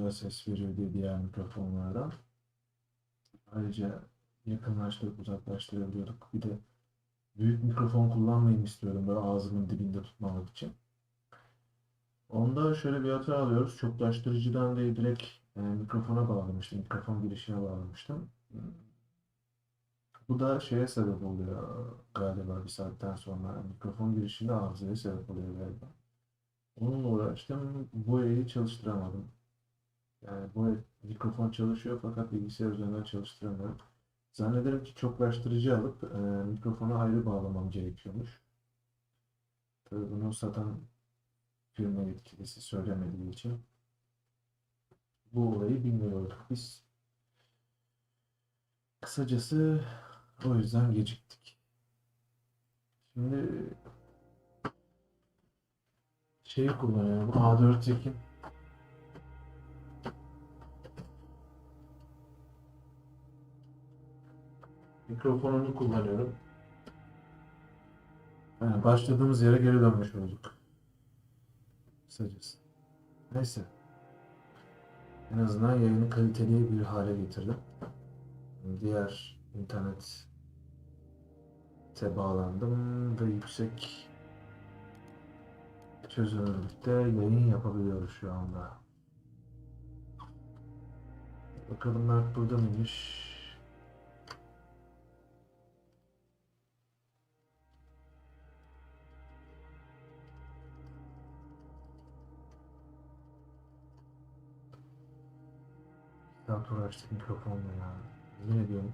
güzel ses veriyor diye diğer mikrofonlardan. Ayrıca yakınlaştırıp uzaklaştırabiliyorduk. Bir de büyük mikrofon kullanmayayım istiyorum böyle ağzımın dibinde tutmamak için. Onda şöyle bir hata alıyoruz. Çoklaştırıcıdan değil direkt e, mikrofona bağlamıştım. Mikrofon girişine bağlamıştım. Bu da şeye sebep oluyor galiba bir saatten sonra. Mikrofon girişinde arızaya sebep oluyor galiba. Onunla uğraştım. Boyayı çalıştıramadım. Yani bu mikrofon çalışıyor fakat bilgisayar üzerinden çalıştıramıyorum. Zannederim ki çoklaştırıcı alıp e, mikrofonu ayrı bağlamam gerekiyormuş. Tabii bunu satan firma yetkilisi söylemediği için bu olayı bilmiyorduk biz. Kısacası o yüzden geciktik. Şimdi şeyi kullanıyorum. A4 Tekin. Mikrofonunu kullanıyorum. Yani başladığımız yere geri dönmüş olduk. Kısacası. Neyse. En azından yayını kaliteli bir hale getirdim. Diğer internete bağlandım ve yüksek çözünürlükte yayın yapabiliyoruz şu anda. Bakalım Mert burada mıymış? Saat uğraştık mikrofonla ya. Yemin ediyorum.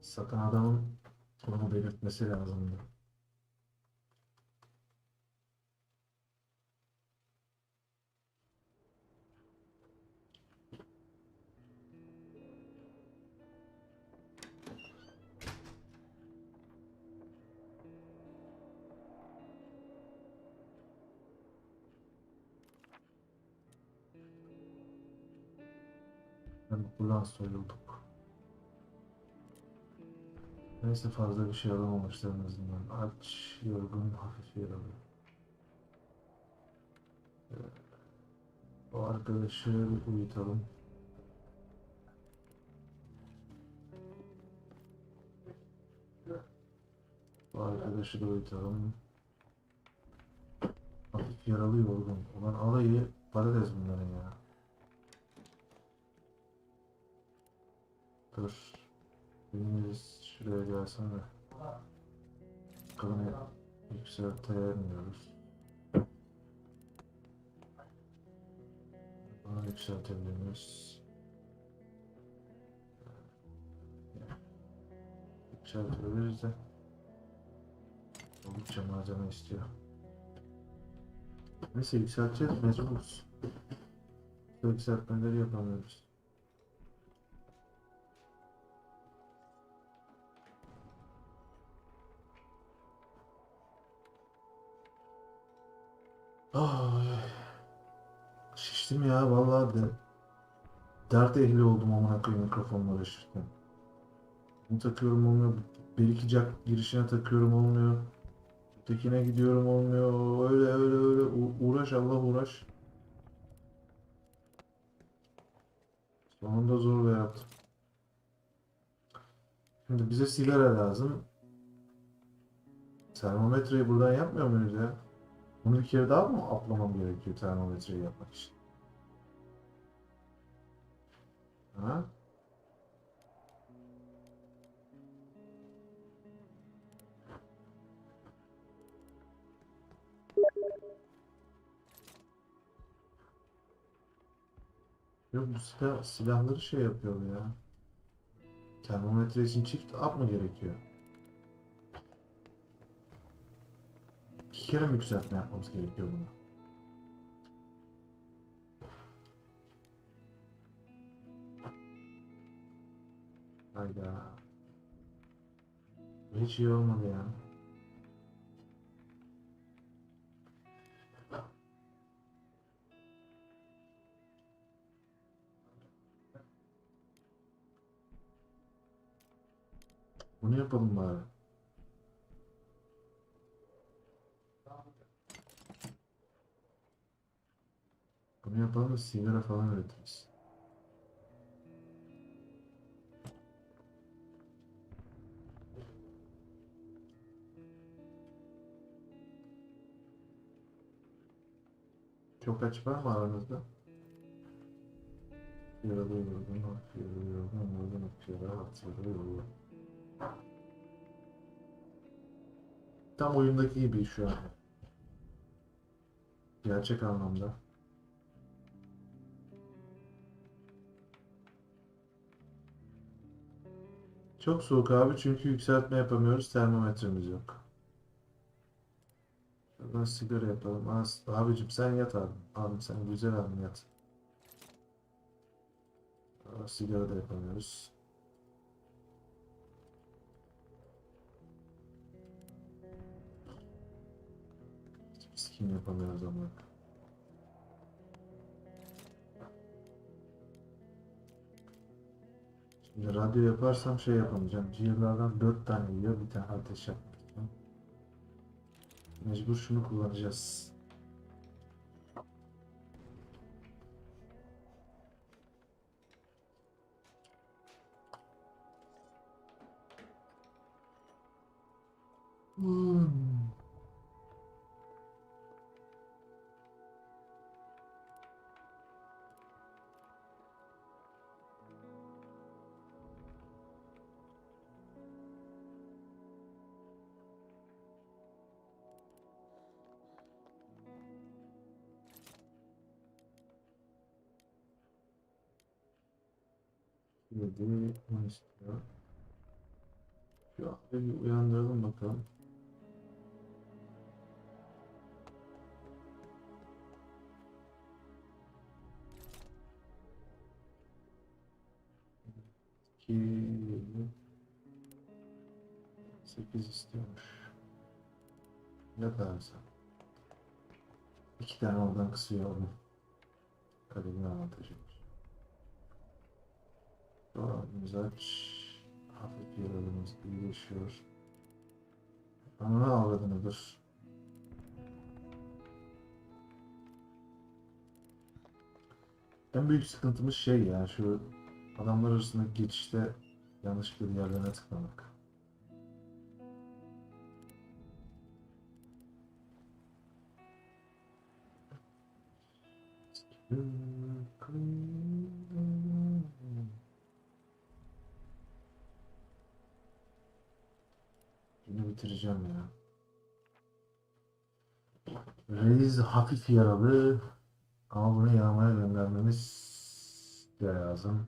Satan adamın bunu belirtmesi lazımdı. Yani buradan soyulduk. Neyse fazla bir şey alamamışlar en azından. Aç, yorgun, hafif yaralı. Ee, O arkadaşı uyutalım. Bu arkadaşı da uyutalım. Hafif yaralı yorgun. Ulan alayı patates bunların ya. Dur. Birimiz şuraya gelsin de. Yükseltemiyoruz. Bunu yükseltebilir miyiz? Yükseltebiliriz de. Oldukça malzeme istiyor. Neyse yükselteceğiz mecburuz. Yükseltmeleri yapamıyoruz. Ay, şiştim ya vallahi de. Dert ehli oldum amına koyayım mikrofonla uğraşırken. Bunu takıyorum olmuyor. Bir iki jack girişine takıyorum olmuyor. Tekine gidiyorum olmuyor. Öyle öyle öyle U- uğraş Allah uğraş. Sonunda zor ve yaptım. Şimdi bize sigara lazım. Termometreyi buradan yapmıyor muyuz ya? Bunu bir kere daha mı atlamam gerekiyor termometreyi yapmak için? Ha? Yok bu silah, silahları şey yapıyor ya. Termometre için çift up mı gerekiyor? İki kere mi yükseltme yapmamız gerekiyor bunu? Hayda. Hiç iyi olmadı ya. Bunu yapalım bari. Bunu yapalım da sigara falan üretiriz. Çok aç var mı aranızda? Yaralı yorgun, yaralı yorgun, yorgun yaralı yorgun. Tam oyundaki gibi şu an. Gerçek anlamda. Çok soğuk abi çünkü yükseltme yapamıyoruz. Termometremiz yok. Şuradan sigara yapalım. Az, abicim sen yat abi. Abim sen güzel abim yat. Sigara da yapamıyoruz. Sikim yapamıyoruz ama. Şimdi radyo yaparsam şey yapamayacağım. Ciğerlerden 4 tane yiyor. Bir tane ateş için. Mecbur şunu kullanacağız. Hmm. Yedi, on istiyor. Şu abi bir uyandıralım bakalım. İki, yedi, sekiz istiyormuş. Ne dersen. İki tane oradan kısıyor onu. Kalemin avantajıymış. Sonra mizaç hafif yaralımız iyileşiyor. Ama avradınıdır. En büyük sıkıntımız şey ya şu adamlar arasında geçişte yanlışlıkla bir yerlerine tıklamak. Yine bitireceğim ya. Reis hafif yaralı ama bunu yağmaya göndermemiz de lazım.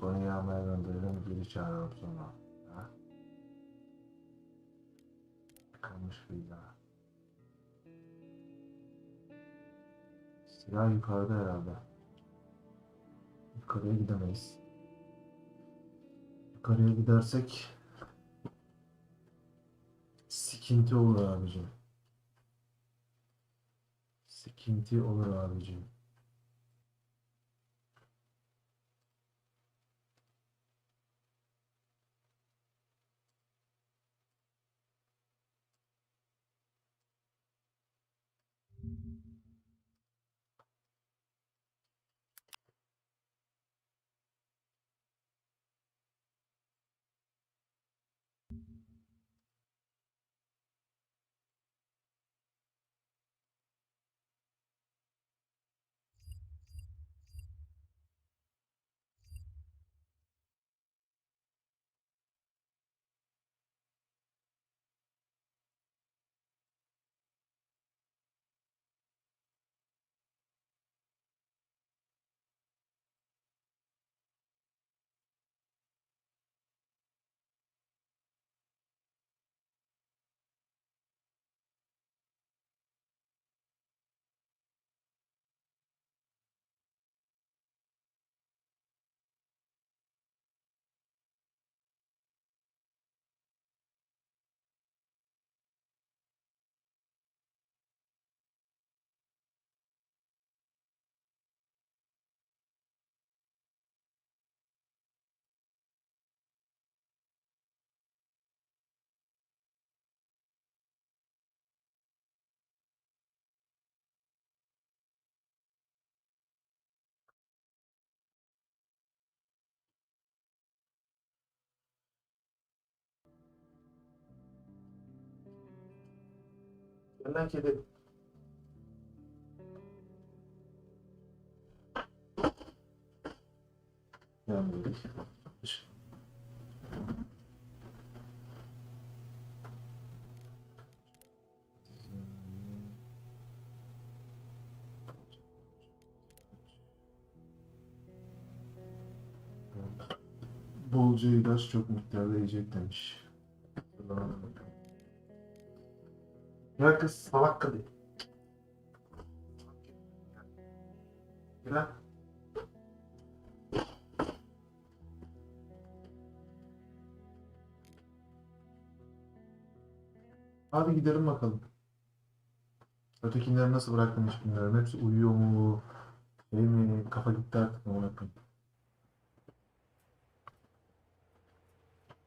Bunu yağmaya gönderelim geri çağıralım sonra. Ha? Kalmış bir daha. Silah yukarıda herhalde. Yukarıya gidemeyiz. Yukarıya gidersek sıkıntı olur abicim. Sıkıntı olur abicim. Lan kedi. Buraya. Bolca ilaç çok miktarda yiyecek demiş. Ya kız salak kadın. Lan. Hadi gidelim bakalım. Ötekileri nasıl bıraktım hiç bilmiyorum. Hepsi uyuyor mu? Şey mi? Kafa gitti artık mı? Ona.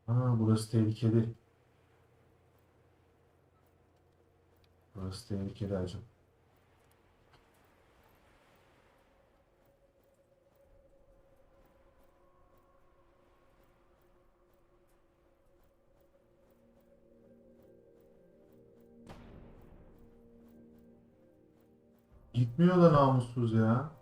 Aa, burası tehlikeli. Burası tehlikeli hacım. Gitmiyor da namussuz ya.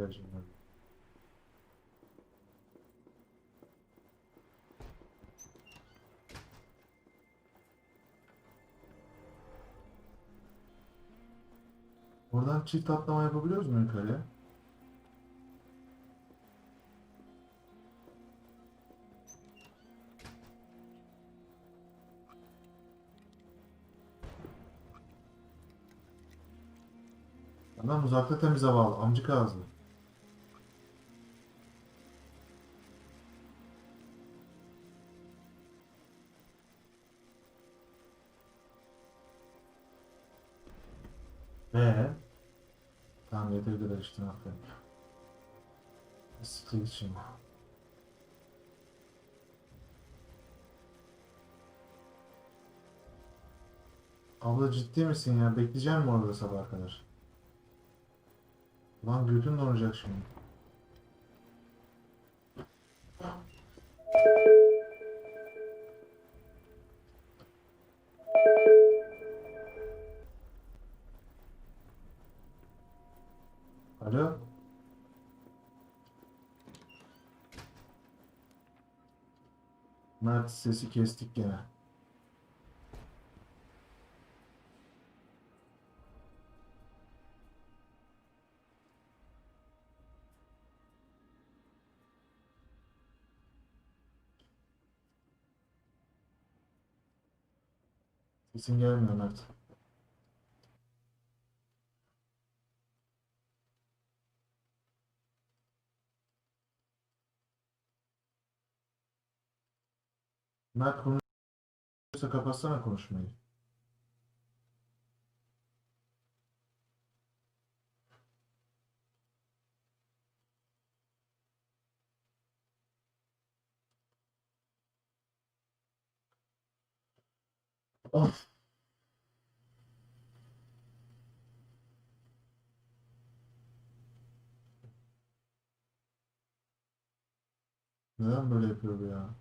Gerçekten. Oradan çift atlama yapabiliyoruz mu yukarıya? Adam uzakta temize bağlı. Amcık ağzı. Aferin. Siktir git şimdi. Abla ciddi misin ya? Bekleyeceğim mi orada sabaha kadar? Lan götün donacak şimdi. Alo? Mert sesi kestik gene. Sesin gelmiyor Mert. Mert konuşuyorsa kapatsana konuşmayı. Of. Neden böyle yapıyor bu ya?